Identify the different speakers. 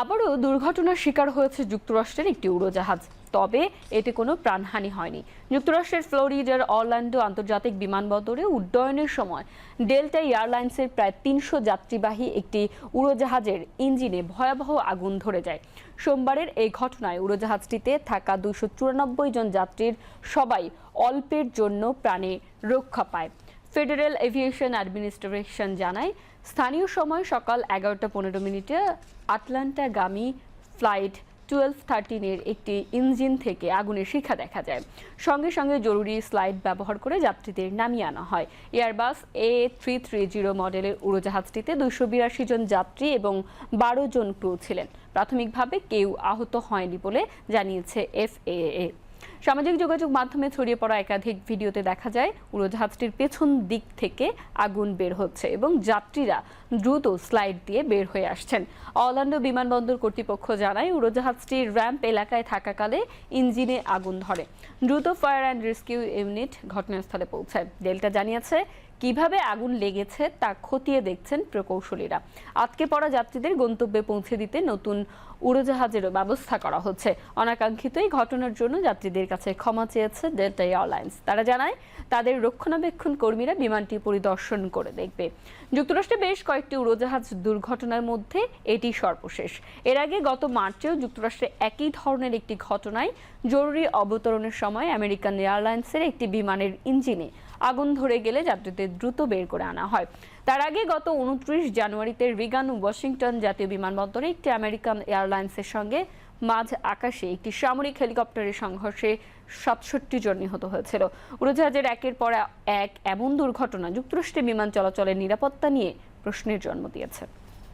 Speaker 1: আবারও দুর্ঘটনার শিকার হয়েছে যুক্তরাষ্ট্রের একটি উড়োজাহাজ। তবে এতে কোনো প্রাণহানি হয়নি। যুক্তরাষ্ট্রের ফ্লোরিডার অরল্যান্ডো আন্তর্জাতিক বিমানবন্দরে উড্ডয়নের সময় ডেল্টা এয়ারলাইন্সের প্রায় তিনশো যাত্রীবাহী একটি উড়োজাহাজের ইঞ্জিনে ভয়াবহ আগুন ধরে যায়। সোমবারের এই ঘটনায় উড়োজাহাজটিতে থাকা দুশো জন যাত্রীর সবাই অল্পের জন্য প্রাণে রক্ষা পায়। ফেডারেল এভিয়েশন অ্যাডমিনিস্ট্রেশন জানায়, স্থানীয় সময় সকাল এগারোটা পনেরো মিনিটে আটলান্টাগামী ফ্লাইট টুয়েলভ থার্টিনের একটি ইঞ্জিন থেকে আগুনের শিখা দেখা যায়। সঙ্গে সঙ্গে জরুরি স্লাইড ব্যবহার করে যাত্রীদের নামিয়ে আনা হয়। Airbus A three three zero মডেলের উড়োজাহাজটিতে দুশো বিরাশি জন যাত্রী এবং বারো জন ক্রু ছিলেন। প্রাথমিকভাবে কেউ আহত হয়নি বলে জানিয়েছে এফএএ সামাজিক যোগাযোগ মাধ্যমে ছড়িয়ে পড়া একাধিক ভিডিওতে দেখা যায়, উড়োজাহাজটির পেছন দিক থেকে আগুন বের হচ্ছে এবং যাত্রীরা দ্রুত স্লাইড দিয়ে বের হয়ে আসছেন। অরল্যান্ডো বিমানবন্দর কর্তৃপক্ষ জানায়, উড়োজাহাজটি র্যাম্প এলাকায় থাকাকালে ইঞ্জিনে আগুন ধরে। দ্রুত ফায়ার অ্যান্ড রেস্কিউ ইউনিট ঘটনাস্থলে পৌঁছায়। ডেল্টা জানিয়েছে, কীভাবে আগুন লেগেছে তা খতিয়ে দেখছেন প্রকৌশলীরা। আটকে পড়া যাত্রীদের গন্তব্যে পৌঁছে দিতে নতুন উড়োজাহাজেরও ব্যবস্থা করা হচ্ছে। অনাকাঙ্ক্ষিত এই ঘটনার জন্য যাত্রীদের কাছে ক্ষমা চেয়েছে ডেল্টা এয়ারলাইন্স। তারা জানায়, তাদের রক্ষণাবেক্ষণ কর্মীরা বিমানটি পরিদর্শন করে দেখবে। যুক্তরাষ্ট্রে বেশ কয়েকটি উড়োজাহাজ দুর্ঘটনার মধ্যে এটি সর্বশেষ। এর আগে গত মার্চেও যুক্তরাষ্ট্রে একই ধরনের একটি ঘটনায় জরুরি অবতরণের সময় আমেরিকান এয়ারলাইন্সের একটি বিমানের ইঞ্জিনে আগুন ধরে গেলে যাত্রীদের দ্রুত বের করে আনা হয়। তার আগে গত উনত্রিশ জানুয়ারিতে রিগান, ওয়াশিংটন জাতীয় বিমানবন্দরে একটি আমেরিকান এয়ারলাইন্সের সঙ্গে মাঝ আকাশে একটি সামরিক হেলিকপ্টারের সংঘর্ষে সাতষট্টি জন নিহত হয়েছিল। উড়োজাহাজের একের পর এক এমন দুর্ঘটনা যুক্তরাষ্ট্রে বিমান চলাচলের নিরাপত্তা নিয়ে প্রশ্নের জন্ম দিয়েছে।